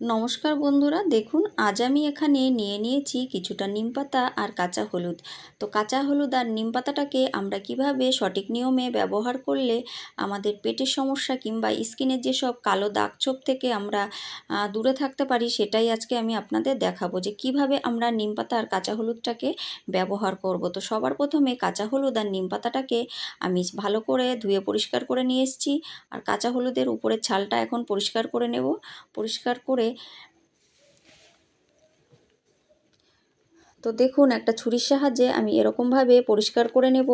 নমস্কার বন্ধুরা, দেখুন আজ আমি এখানে নিয়ে নিয়েছি কিছুটা নিমপাতা আর কাঁচা হলুদ। তো কাঁচা হলুদ আর নিমপাতাটাকে আমরা কীভাবে সঠিক নিয়মে ব্যবহার করলে আমাদের পেটের সমস্যা কিংবা স্কিনের যেসব কালো দাগ ছোপ থেকে আমরা দূরে থাকতে পারি সেটাই আজকে আমি আপনাদের দেখাবো যে কীভাবে আমরা নিমপাতা আর কাঁচা হলুদটাকে ব্যবহার করব। তো সবার প্রথমে কাঁচা হলুদ আর নিমপাতাটাকে আমি ভালো করে ধুয়ে পরিষ্কার করে নিয়ে এসেছি। আর কাঁচা হলুদের উপরের ছালটা এখন পরিষ্কার করে নেব। পরিষ্কার করে তো দেখুন, একটা ছুরির সাহায্যে আমি এরকমভাবে পরিষ্কার করে নেব।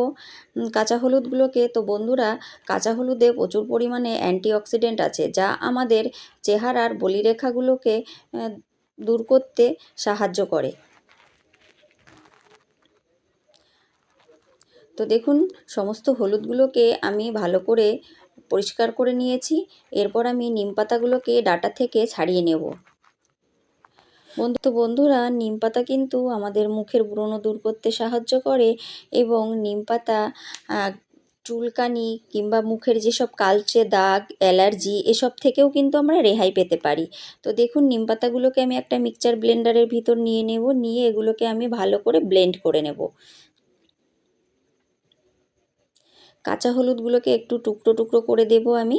কাঁচা হলুদগুলোকে, তো বন্ধুরা, কাঁচা হলুদে প্রচুর পরিমাণে অ্যান্টিঅক্সিডেন্ট আছে, যা আমাদের চেহারার বলিরেখাগুলোকে দূর করতে সাহায্য করে। তো দেখুন, সমস্ত হলুদগুলোকে আমি ভালো করে পরিষ্কার করে নিয়েছি। এরপর আমি নিম পাতাগুলোকে ডাটা থেকে ছাড়িয়ে নেব। বন্ধু, বন্ধুরা, নিম পাতা কিন্তু আমাদের মুখের ব্রণ দূর করতে সাহায্য করে এবং নিম পাতা চুলকানি কিংবা মুখের যেসব কালচে দাগ, অ্যালার্জি এসব থেকেও কিন্তু আমরা রেহাই পেতে পারি। তো দেখুন, নিম পাতাগুলোকে আমি একটা মিক্সচার ব্লেন্ডারের ভিতর নিয়ে নেব, নিয়ে এগুলোকে আমি ভালো করে ব্লেন্ড করে নেব। কাঁচা হলুদগুলোকে একটু টুকরো টুকরো করে দেব আমি।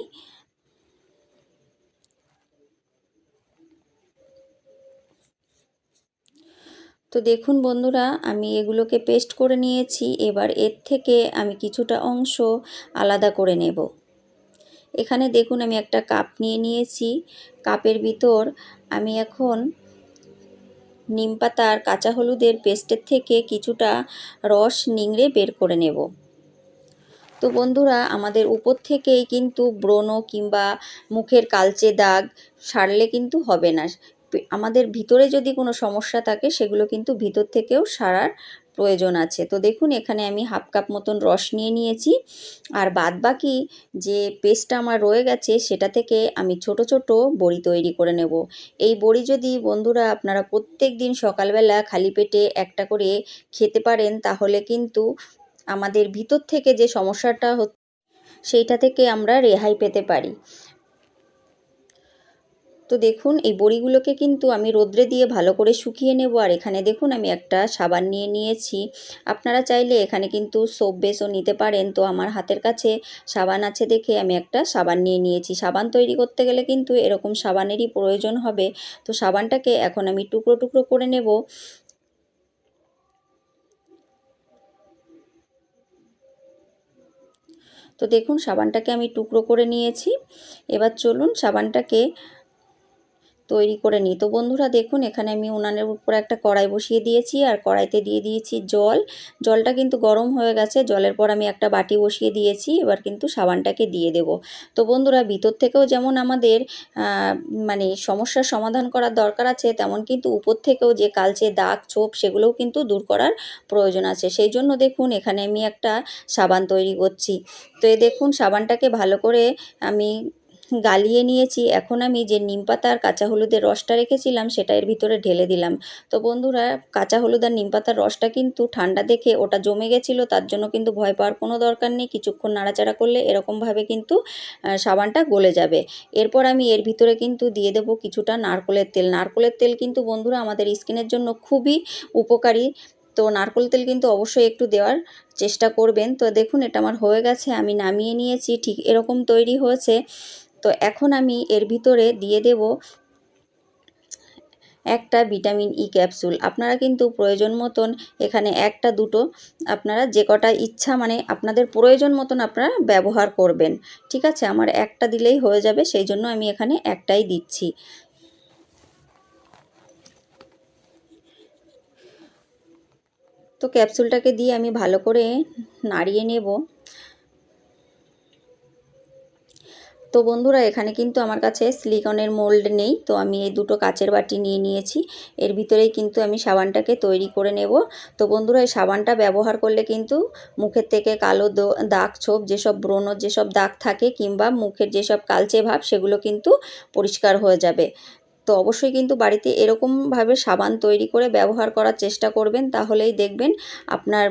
তো দেখুন বন্ধুরা, আমি এগুলোকে পেস্ট করে নিয়েছি। এবার এর থেকে আমি কিছুটা অংশ আলাদা করে নেব। এখানে দেখুন আমি একটা কাপ নিয়ে নিয়েছি। কাপের ভিতর আমি এখন নিম পাতার কাঁচা হলুদের পেস্টের থেকে কিছুটা রস নিংড়ে বের করে নেব। তো বন্ধুরা, আমাদের উপর থেকেই কিন্তু ব্রণ কিংবা মুখের কালচে দাগ সারলে কিন্তু হবে না। আমাদের ভিতরে যদি কোনো সমস্যা থাকে, সেগুলো কিন্তু ভিতর থেকেও সারার প্রয়োজন আছে। তো দেখুন, এখানে আমি হাফ কাপ মতন রস নিয়ে নিয়েছি। আর বাদ বাকি যে পেস্টটা আমার রয়ে গেছে, সেটা থেকে আমি ছোট ছোট বড়ি তৈরি করে নেব। এই বড়ি যদি বন্ধুরা আপনারা প্রত্যেক দিন সকালবেলা খালি পেটে একটা করে খেতে পারেন, তাহলে কিন্তু আমাদের ভিতর থেকে যে সমস্যাটা হচ্ছে, সেইটা থেকে আমরা রেহাই পেতে পারি। তো দেখুন, এই বড়িগুলোকে কিন্তু আমি রোদ্রে দিয়ে ভালো করে শুকিয়ে নেব। আর এখানে দেখুন, আমি একটা সাবান নিয়ে নিয়েছি। আপনারা চাইলে এখানে কিন্তু সোপ বেসও নিতে পারেন। তো আমার হাতের কাছে সাবান আছে দেখে আমি একটা সাবান নিয়ে নিয়েছি। সাবান তৈরি করতে গেলে কিন্তু এরকম সাবানেরই প্রয়োজন হবে। তো সাবানটাকে এখন আমি টুকরো টুকরো করে নেব। তো দেখুন সাবানটাকে আমি টুকরো করে নিয়েছি। এবার চলুন সাবানটাকে তৈরি করে নিই। তো বন্ধুরা দেখুন, এখানে আমি উনানের উপর একটা কড়াই বসিয়ে দিয়েছি আর কড়াইতে দিয়ে দিয়েছি জল। জলটা কিন্তু গরম হয়ে গেছে, জলের পর আমি একটা বাটি বসিয়ে দিয়েছি, এবার কিন্তু সাবানটাকে দিয়ে দেব। তো বন্ধুরা, ভিতর থেকেও যেমন আমাদের মানে সমস্যার সমাধান করার দরকার আছে, তেমন কিন্তু উপর থেকেও যে কালচে দাগ, ছোপ, সেগুলোও কিন্তু দূর করার প্রয়োজন আছে। সেই জন্য দেখুন, এখানে আমি একটা সাবান তৈরি করছি। তো এ দেখুন, সাবানটাকে ভালো করে আমি গালিয়ে নিয়েছি। এখন আমি যে নিম পাতা আর কাঁচা হলুদের রসটা রেখেছিলাম, সেটা এর ভিতরে ঢেলে দিলাম। তো বন্ধুরা, কাঁচা হলুদ আর নিম পাতার রসটা কিন্তু ঠান্ডা দেখে ওটা জমে গেছিল, তার জন্য কিন্তু ভয় পাওয়ার কোনো দরকার নেই। কিছুক্ষণ নাড়াচাড়া করলে এরকমভাবে কিন্তু সাবানটা গলে যাবে। এরপর আমি এর ভিতরে কিন্তু দিয়ে দেবো কিছুটা নারকলের তেল। নারকলের তেল কিন্তু বন্ধুরা, আমাদের স্কিনের জন্য খুবই উপকারী। তো নারকল তেল কিন্তু অবশ্যই একটু দেওয়ার চেষ্টা করবেন। তো দেখুন, এটা আমার হয়ে গেছে, আমি নামিয়ে নিয়েছি। ঠিক এরকম তৈরি হয়েছে। তো এখন আমি এর ভিতরে দিয়ে দেব একটা ভিটামিন ই ক্যাপসুল। আপনারা কিন্তু প্রয়োজন মতন এখানে একটা, দুটো, আপনারা যে কটা ইচ্ছা মানে আপনাদের প্রয়োজন মতন আপনারা ব্যবহার করবেন। ঠিক আছে? আমার একটা দিলেই হয়ে যাবে, সেই জন্য আমি এখানে একটাই দিচ্ছি। তো ক্যাপসুলটাকে দিয়ে আমি ভালো করে নাড়িয়ে নেব। তো বন্ধুরা, এখানে কিন্তু আমার কাছে সিলিকনের মোল্ড নেই। তো আমি এই দুটো কাচের বাটি নিয়ে নিয়েছি। এর ভিতরেই কিন্তু আমি সাবানটাকে তৈরি করে নেব। তো বন্ধুরা, এই সাবানটা ব্যবহার করলে কিন্তু মুখের থেকে কালো দাগ, ছোপ, যেসব ব্রণ, যেসব দাগ থাকে কিংবা মুখের যেসব কালচে ভাব, সেগুলো কিন্তু পরিষ্কার হয়ে যাবে। তো অবশ্যই কিন্তু বাড়িতে এরকমভাবে সাবান তৈরি করে ব্যবহার করার চেষ্টা করবেন। তাহলেই দেখবেন আপনার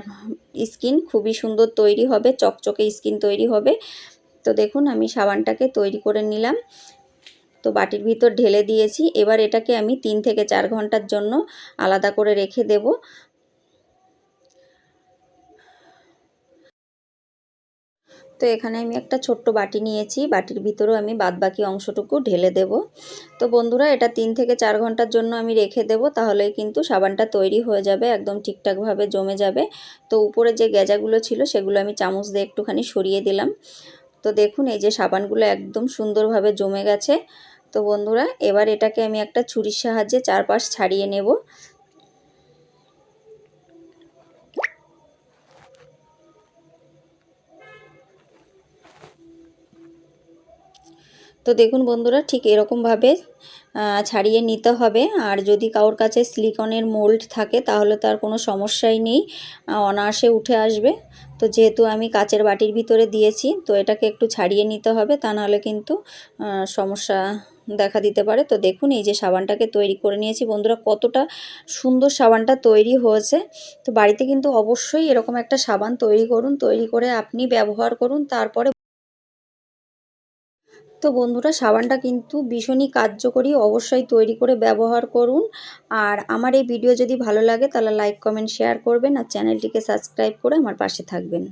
স্কিন খুবই সুন্দর তৈরি হবে, চকচকে স্কিন তৈরি হবে। তো দেখুন, আমি সাবানটাকে তৈরি করে নিলাম। তো বাটির ভিতর ঢেলে দিয়েছি। এবার এটাকে আমি তিন থেকে চার ঘণ্টার জন্য আলাদা করে রেখে দেব। তো এখানে আমি একটা ছোট্ট বাটি নিয়েছি। বাটির ভিতরেও আমি বাদবাকি অংশটুকু ঢেলে দেব। তো বন্ধুরা, এটা তিন থেকে চার ঘণ্টার জন্য আমি রেখে দেব। তাহলেই কিন্তু সাবানটা তৈরি হয়ে যাবে, একদম ঠিকঠাকভাবে জমে যাবে। তো উপরে যে গেজাগুলো ছিল, সেগুলো আমি চামচ দিয়ে একটুখানি সরিয়ে দিলাম। তো দেখুন, এই যে সাবানগুলো একদম সুন্দরভাবে জমে গেছে। তো বন্ধুরা, এবার এটাকে আমি একটা ছুরির সাহায্যে চারপাশ ছাড়িয়ে নেব। তো দেখুন বন্ধুরা, ঠিক এরকমভাবে ছাড়িয়ে নিতে হবে। আর যদি কারোর কাছে সিলিকনের মোল্ড থাকে, তাহলে তার কোনো সমস্যাই নেই। অনায়াসে উঠে আসবে। তো যেহেতু আমি কাচের বাটির ভিতরে দিয়েছি, তো এটাকে একটু ছাড়িয়ে নিতে হবে। তা নাহলে কিন্তু সমস্যা দেখা দিতে পারে। তো দেখুন, এই যে সাবানটাকে তৈরি করে নিয়েছি। বন্ধুরা, কতটা সুন্দর সাবানটা তৈরি হয়েছে। তো বাড়িতে কিন্তু অবশ্যই এরকম একটা সাবান তৈরি করুন। তৈরি করে আপনি ব্যবহার করুন। তারপরে তো বন্ধুরা, সাবানটা কিন্তু ভীষণই কার্যকরী। অবশ্যই তৈরি করে ব্যবহার করুন। আর আমার এই ভিডিও যদি ভালো লাগে, তাহলে লাইক কমেন্ট শেয়ার করবেন। আর চ্যানেলটিকে সাবস্ক্রাইব করে আমার পাশে থাকবেন।